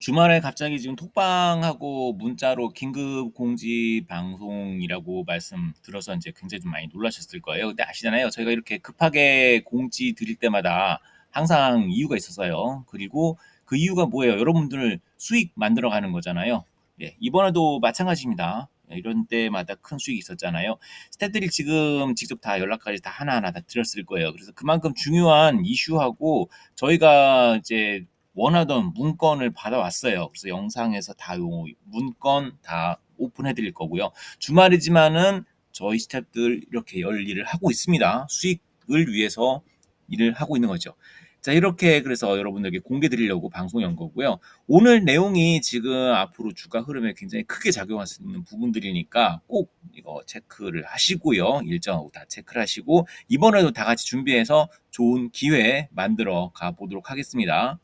주말에 갑자기 지금 톡방하고 문자로 긴급 공지 방송이라고 말씀 들어서 인제 굉장히 좀 많이 놀라셨을 거예요. 근데 아시잖아요. 저희가 이렇게 급하게 공지 드릴 때마다 항상 이유가 있어서요. 그리고 그 이유가 뭐예요? 여러분들 수익 만들어 가는 거잖아요. 예. 이번에도 마찬가지입니다. 예 이런 때마다 큰 수익이 있었잖아요. 스태프들이 지금 직접 다 연락까지 다 하나하나 다 드렸을 거예요. 그래서 그만큼 중요한 이슈하고 저희가 이제 원하던 문건을 받아왔어요. 그래서 영상에서 다 요 문건 다 오픈해 드릴 거고요. 주말이지만은 저희 스태프들 이렇게 열 일을 하고 있습니다. 수익을 위해서 일을 하고 있는 거죠. 자 이렇게 그래서 여러분들께 공개 드리려고 방송 연 거고요. 오늘 내용이 지금 앞으로 주가 흐름에 굉장히 크게 작용할 수 있는 부분들이니까 꼭 이거 체크를 하시고요. 일정하고 다 체크를 하시고 이번에도 다 같이 준비해서 좋은 기회 만들어 가 보도록 하겠습니다.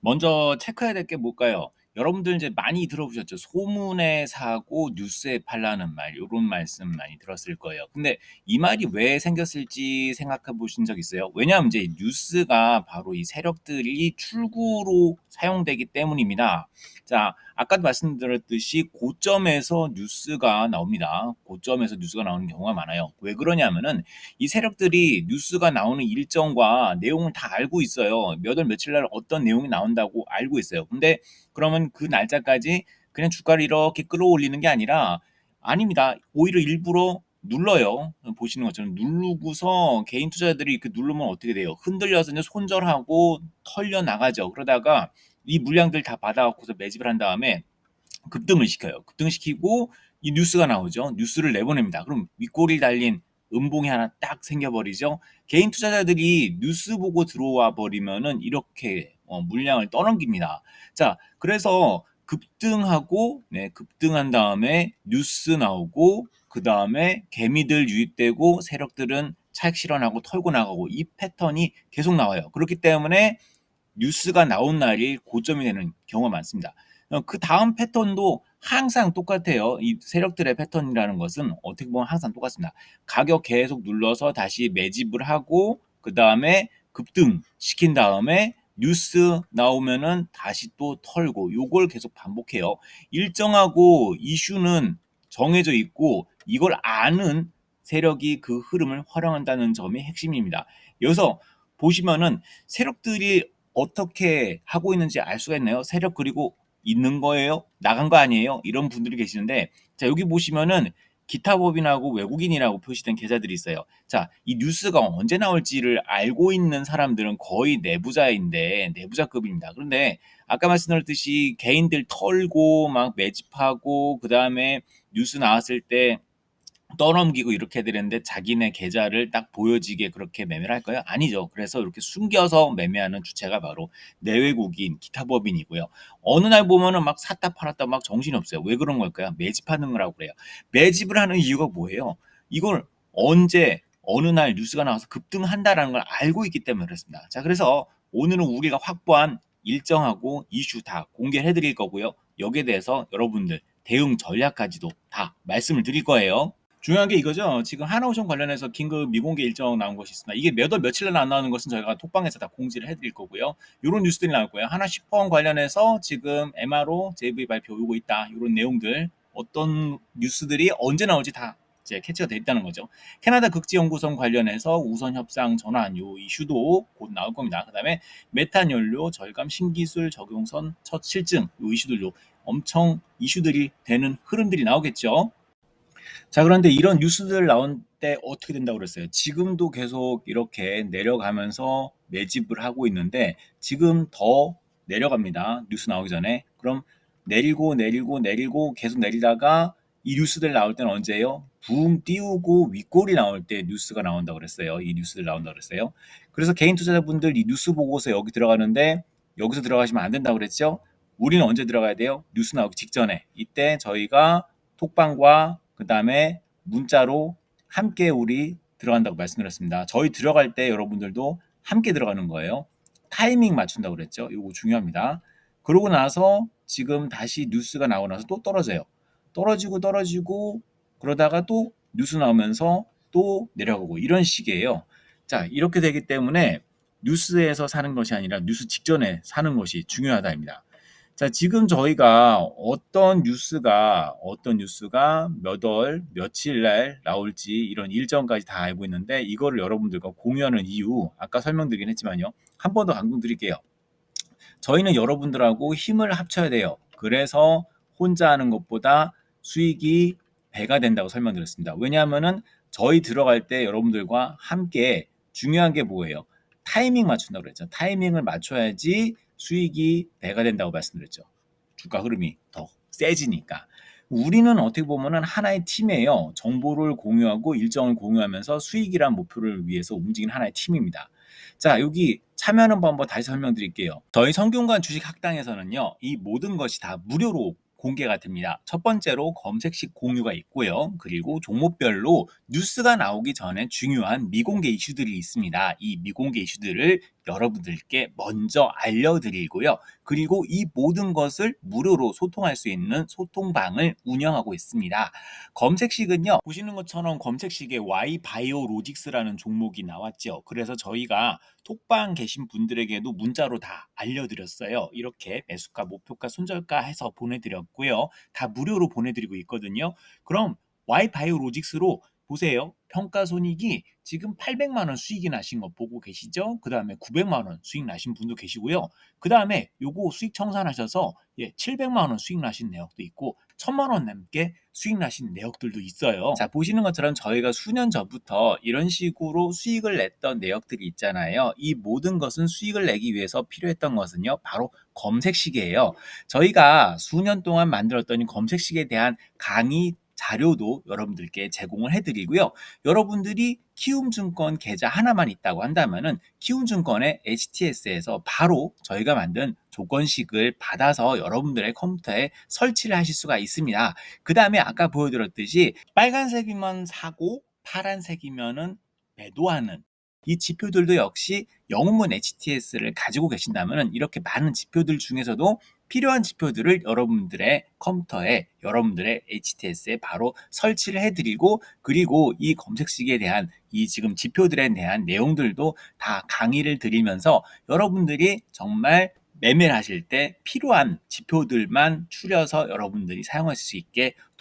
먼저 체크해야 될 게 뭘까요? 여러분들 이제 많이 들어보셨죠. "소문에 사고 뉴스에 팔라."는 말 요런 말씀 많이 들었을 거예요. 근데 이 말이 왜 생겼을지 생각해 보신 적 있어요? 왜냐하면 이제 뉴스가 바로 이 세력들이 출구로 사용되기 때문입니다. 자 아까도 말씀드렸듯이 고점에서 뉴스가 나옵니다. 고점에서 뉴스가 나오는 경우가 많아요. 왜 그러냐면은 이 세력들이 뉴스가 나오는 일정과 내용을 다 알고 있어요. 몇 월 며칠 날 어떤 내용이 나온다고 알고 있어요. 근데 그러면 그 날짜까지 그냥 주가를 이렇게 끌어올리는 게 아니라 아닙니다. 오히려 일부러 눌러요. 보시는 것처럼 누르고서 개인 투자자들이 이렇게 누르면 어떻게 돼요? 흔들려서 이제 손절하고 털려 나가죠. 그러다가 이 물량들 다 받아 갖고서 매집을 한 다음에 급등을 시켜요. 급등시키고 이 뉴스가 나오죠. 뉴스를 내보냅니다. 그럼 윗골이 달린 음봉이 하나 딱 생겨 버리죠. 개인 투자자들이 뉴스 보고 들어와 버리면은 이렇게 어 물량을 떠넘깁니다. 자 그래서 급등하고 네 급등한 다음에 뉴스 나오고 그 다음에 개미들 유입되고 세력들은 차익 실현하고 털고 나가고 이 패턴이 계속 나와요. 그렇기 때문에 뉴스가 나온 날이 고점이 되는 경우가 많습니다. 어 그다음 패턴도 항상 똑같아요. 이 세력들의 패턴이라는 것은 어떻게 보면 항상 똑같습니다. 가격 계속 눌러서 다시 매집을 하고 그 다음에 급등 시킨 다음에 뉴스 나오면은 다시 또 털고 요걸 계속 반복해요. 일정하고 이슈는 정해져 있고 이걸 아는 세력이 그 흐름을 활용한다는 점이 핵심입니다. 여기서 보시면은 세력들이 어떻게 하고 있는지 알 수가 있나요? 세력 그리고 있는 거예요? 나간 거 아니에요? 이런 분들이 계시는데 자 여기 보시면은 기타 법인하고 외국인이라고 표시된 계좌들이 있어요. 자 이 뉴스가 언제 나올지를 알고 있는 사람들은 거의 내부자인데 내부자급입니다. 그런데 아까 말씀드렸듯이 개인들 털고 막 매집하고 그다음에 뉴스 나왔을 때 떠넘기고 이렇게 해야 되는데 자기네 계좌를 딱 보여지게 그렇게 매매를 할까요? 아니죠. 그래서 이렇게 숨겨서 매매하는 주체가 바로 내외국인 기타 법인이고요. 어느 날 보면은 막 샀다 팔았다 막 정신이 없어요. 왜 그런 걸까요? 매집하는 거라고 그래요. 매집을 하는 이유가 뭐예요? 이걸 언제 어느 날 뉴스가 나와서 급등한다라는 걸 알고 있기 때문에 그렇습니다. 자 그래서 오늘은 우리가 확보한 일정하고 이슈 다 공개해 드릴 거고요. 여기에 대해서 여러분들 대응 전략까지도 다 말씀을 드릴 거예요. 중요한 게 이거죠. 지금 하나오션 관련해서 긴급 미공개 일정 나온 것이 있습니다. 이게 몇 월 며칠 날 안 나오는 것은 저희가 톡방에서 다 공지를 해 드릴 거고요. 요런 뉴스들이 나올 거예요. 하나 슈퍼원 관련해서 지금 MRO JV 발표 오고 있다. 요런 내용들 어떤 뉴스들이 언제 나올지 다 이제 캐치가 돼 있다는 거죠. 캐나다 극지연구선 관련해서 우선 협상 전환 요 이슈도 곧 나올 겁니다. 그다음에 메탄 연료 절감 신기술 적용선 첫 실증 요 이슈들도 엄청 이슈들이 되는 흐름들이 나오겠죠. 자 그런데 이런 뉴스들 나올 때 어떻게 된다고 그랬어요? 지금도 계속 이렇게 내려가면서 매집을 하고 있는데 지금 더 내려갑니다. 뉴스 나오기 전에. 그럼 내리고 내리고 내리고 계속 내리다가 이 뉴스들 나올 때는 언제예요? 붕 띄우고 윗골이 나올 때 뉴스가 나온다고 그랬어요. 이 뉴스들 나온다고 그랬어요. 그래서 개인 투자자분들 이 뉴스 보고서 여기 들어가는데 여기서 들어가시면 안 된다고 그랬죠? 우리는 언제 들어가야 돼요? 뉴스 나오기 직전에. 이때 저희가 톡방과 그 다음에 문자로 함께 우리 들어간다고 말씀드렸습니다. 저희 들어갈 때 여러분들도 함께 들어가는 거예요. 타이밍 맞춘다고 그랬죠. 이거 중요합니다. 그러고 나서 지금 다시 뉴스가 나오고 나서 또 떨어져요. 떨어지고 떨어지고 그러다가 또 뉴스 나오면서 또 내려가고 이런 식이에요. 자, 이렇게 되기 때문에 뉴스에서 사는 것이 아니라 뉴스 직전에 사는 것이 중요하다입니다. 자, 지금 저희가 어떤 뉴스가 어떤 뉴스가 몇 월, 며칠 날 나올지 이런 일정까지 다 알고 있는데 이거를 여러분들과 공유하는 이유 아까 설명드리긴 했지만요. 한 번 더 강조드릴게요. 저희는 여러분들하고 힘을 합쳐야 돼요. 그래서 혼자 하는 것보다 수익이 배가 된다고 설명드렸습니다. 왜냐하면은 저희 들어갈 때 여러분들과 함께 중요한 게 뭐예요? 타이밍 맞춘다고 그랬죠. 타이밍을 맞춰야지 수익이 배가 된다고 말씀드렸죠. 주가 흐름이 더 세지니까. 우리는 어떻게 보면은 하나의 팀이에요. 정보를 공유하고 일정을 공유하면서 수익이란 목표를 위해서 움직이는 하나의 팀입니다. 자, 여기 참여하는 방법 다시 설명드릴게요. 저희 성균관 주식 학당에서는요, 이 모든 것이 다 무료로 공개가 됩니다. 첫 번째로 검색식 공유가 있고요. 그리고 종목별로 뉴스가 나오기 전에 중요한 미공개 이슈들이 있습니다. 이 미공개 이슈들을 여러분들께 먼저 알려드리고요. 그리고 이 모든 것을 무료로 소통할 수 있는 소통방을 운영하고 있습니다. 검색식은요, 보시는 것처럼 검색식에 Y 바이오로직스라는 종목이 나왔죠. 그래서 저희가 톡방 계신 분들에게도 문자로 다 알려드렸어요. 이렇게 매수가, 목표가, 손절가 해서 보내드렸고 요. 다 무료로 보내드리고 있거든요. 그럼 Y 바이오 로직스로 보세요. 평가 손익이 지금 800만 원 수익이 나신 거 보고 계시죠? 그 다음에 900만 원 수익 나신 분도 계시고요. 그 다음에 요거 수익 청산하셔서 예, 700만 원 수익 나신 내역도 있고 1000만 원 넘게 수익 나신 내역들도 있어요. 자, 보시는 것처럼 저희가 수년 전부터 이런 식으로 수익을 냈던 내역들이 있잖아요. 이 모든 것은 수익을 내기 위해서 필요했던 것은요. 바로 검색식이에요. 저희가 수년 동안 만들었던 이 검색식에 대한 강의 자료도 여러분들께 제공을 해드리고요. 여러분들이 키움증권 계좌 하나만 있다고 한다면은 키움증권의 HTS에서 바로 저희가 만든 조건식을 받아서 여러분들의 컴퓨터에 설치를 하실 수가 있습니다. 그 다음에 아까 보여드렸듯이 빨간색이면 사고 파란색이면은 매도하는 이 지표들도 역시 영문 HTS를 가지고 계신다면 이렇게 많은 지표들 중에서도 필요한 지표들을 여러분들의 컴퓨터에 여러분들의 HTS에 바로 설치를 해드리고 그리고 이 검색식에 대한 이 지금 지표들에 대한 내용들도 다 강의를 드리면서 여러분들이 정말 매매를 하실 때 필요한 지표들만 추려서 여러분들이 사용하실 수 있게